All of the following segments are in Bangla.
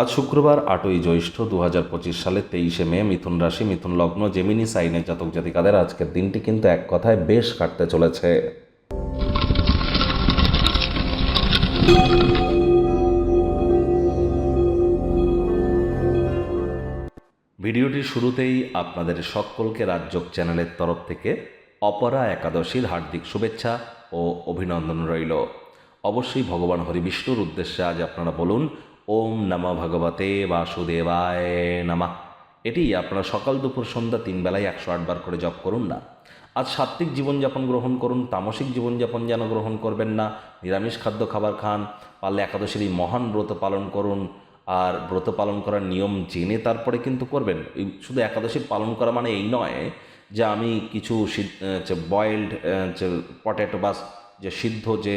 আজ শুক্রবার আটই জ্যৈষ্ঠ দু হাজার পঁচিশ সালের তেইশে মে মিথুন রাশি, মিথুন লগ্ন জেমিনি সাইনের জাতক জাতিকাদের আজকের দিনটি কিন্তু এক কথায় বেশ কাটতে চলেছে। ভিডিওটির শুরুতেই আপনাদের সকলকে রাজ্যক চ্যানেলের তরফ থেকে অপরা একাদশীর হার্দিক শুভেচ্ছা ও অভিনন্দন রইল। অবশ্যই ভগবান হরি বিষ্ণুর উদ্দেশ্যে আজ আপনারা বলুন ওম নম ভগবতে বাসুদেবায় নামা। এটি আপনারা সকাল দুপুর সন্ধ্যা তিন বেলায় একশো আটবার করে জপ করুন না। আজ সাত্ত্বিক জীবনযাপন গ্রহণ করুন, তামসিক জীবনযাপন যেন গ্রহণ করবেন না। নিরামিষ খাদ্য খাবার খান, পারলে একাদশীর এই মহান ব্রত পালন করুন। আর ব্রত পালন করার নিয়ম জেনে তারপরে কিন্তু করবেন। শুধু একাদশী পালন করা মানে এই নয় যে আমি কিছু বয়েলড পটেটো বা যে সিদ্ধ যে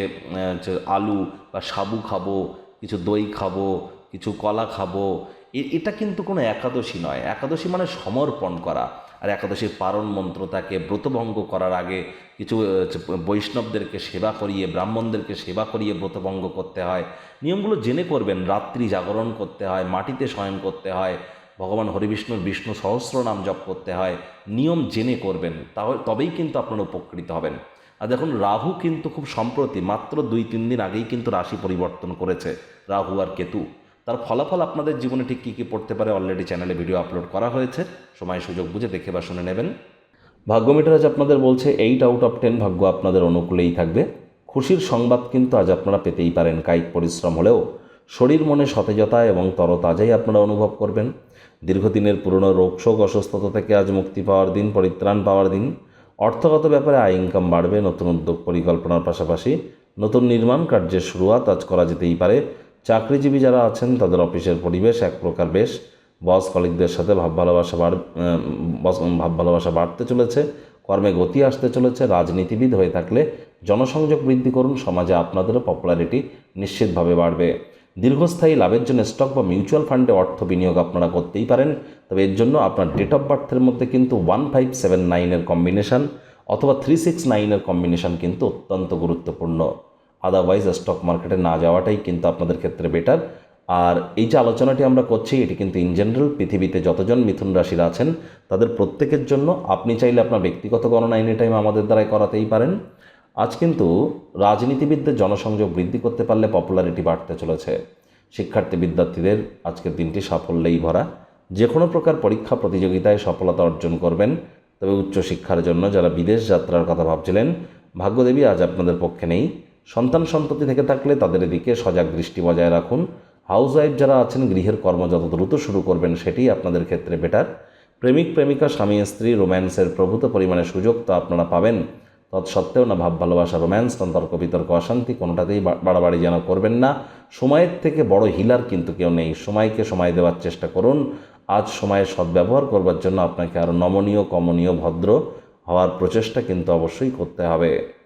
আলু বা সাবু খাব কিছু দই খাব, কিছু কলা খাব। এটা কিন্তু কোনো একাদশী নয়। একাদশী মানে সমর্পণ করা। আর একাদশীর পারণ মন্ত্র তাকে ব্রতভঙ্গ করার আগে কিছু বৈষ্ণবদেরকে সেবা করিয়ে, ব্রাহ্মণদেরকে সেবা করিয়ে ব্রতভঙ্গ করতে হয়। নিয়মগুলো জেনে করবেন। রাত্রি জাগরণ করতে হয়, মাটিতে শয়ন করতে হয়, ভগবান হরিবিষ্ণুর বিষ্ণু সহস্র নাম জপ করতে হয়। নিয়ম জেনে করবেন। তাহলে, তবেই কিন্তু আপনারা উপকৃত হবেন। আর দেখুন, রাহু কিন্তু খুব সম্প্রতি, মাত্র দুই, তিন দিন আগেই কিন্তু রাশি পরিবর্তন করেছে, রাহু আর কেতু। তার ফলাফল আপনাদের জীবনে ঠিক কী কী পড়তে পারে অলরেডি চ্যানেলে ভিডিও আপলোড করা হয়েছে। সময়, সুযোগ বুঝে দেখে বা শুনে নেবেন। ভাগ্য মিটার আজ আপনাদের বলছে এইট আউট অফ টেন ভাগ্য আপনাদের অনুকূলেই থাকবে। খুশির সংবাদ কিন্তু আজ আপনারা পেতেই পারেন, কায়িক পরিশ্রম হলেও। শরীর মনে সতেজতা এবং তরতাজাই আপনারা অনুভব করবেন। দীর্ঘদিনের পুরনো রোগশোক অসুস্থতা থেকে আজ মুক্তি পাওয়ার দিন, পরিত্রাণ পাওয়ার দিন। অর্থগত ব্যাপারে আয় ইনকাম বাড়বে, নতুন উদ্যোগ পরিকল্পনার পাশাপাশি নতুন নির্মাণ কার্যের শুরুয়াত আজ করা যেতেই পারে। চাকরিজীবী যারা আছেন, তাদের অফিসের পরিবেশ এক প্রকার বেশ। বস কলিকদের সাথে ভাব ভালোবাসা বাড় ভাব ভালোবাসা বাড়তে চলেছে, কর্মে গতি আসতে চলেছে। রাজনীতিবিদ হয়ে থাকলে জনসংযোগ বৃদ্ধি করুন, সমাজে আপনাদেরও পপুলারিটি নিশ্চিতভাবে বাড়বে। দীর্ঘস্থায়ী লাভের জন্য স্টক বা মিউচুয়াল ফান্ডে অর্থ বিনিয়োগ আপনারা করতেই পারেন। তবে এর জন্য আপনার ডেট অফ বার্থের মধ্যে কিন্তু ওয়ান ফাইভ সেভেন নাইনের কম্বিনেশন অথবা থ্রি সিক্স নাইনের কম্বিনেশন কিন্তু অত্যন্ত গুরুত্বপূর্ণ। আদারওয়াইজ স্টক মার্কেটে না যাওয়াটাই কিন্তু আপনাদের ক্ষেত্রে বেটার আর এই যে আলোচনাটি আমরা করছি, এটি কিন্তু ইন জেনারেল পৃথিবীতে যতজন মিথুন রাশির আছেন, তাদের প্রত্যেকের জন্য আপনি চাইলে আপনার ব্যক্তিগত গণনা এনি টাইম আমাদের দ্বারাই করাতেই পারেন। আজ কিন্তু রাজনীতিবিদদের জনসংযোগ বৃদ্ধি করতে পারলে পপুলারিটি বাড়তে চলেছে। শিক্ষার্থী বিদ্যার্থীদের আজকের দিনটি সাফল্যেই ভরা। যে কোনো প্রকার পরীক্ষা প্রতিযোগিতায় সফলতা অর্জন করবেন। তবে উচ্চশিক্ষার জন্য যারা বিদেশ যাত্রার কথা ভাবছিলেন, ভাগ্যদেবী আজ আপনাদের পক্ষে নেই। সন্তান সন্ততি থেকে থাকলে তাদের দিকে সজাগ দৃষ্টি বজায় রাখুন। হাউস ওয়াইফ যারা আছেন, গৃহের কর্ম যত দ্রুত শুরু করবেন, সেটি আপনাদের ক্ষেত্রে বেটার প্রেমিক, প্রেমিকা, স্বামী, স্ত্রী রোম্যান্সের প্রভূত পরিমাণে সুযোগ তো আপনারা পাবেন। তৎসত্ত্বেও না ভাব, ভালোবাসা রোম্যান্স তর্ক বিতর্ক, অশান্তি কোনোটাতেই বাড়াবাড়ি যেন করবেন না। সময়ের থেকে বড় হিলার কিন্তু কেউ নেই। সময়কে সময় দেওয়ার চেষ্টা করুন। আজ সময়ের সদ্ব্যবহার করবার জন্য আপনাকে আরও নমনীয়, কমনীয়, ভদ্র হওয়ার প্রচেষ্টা কিন্তু অবশ্যই করতে হবে।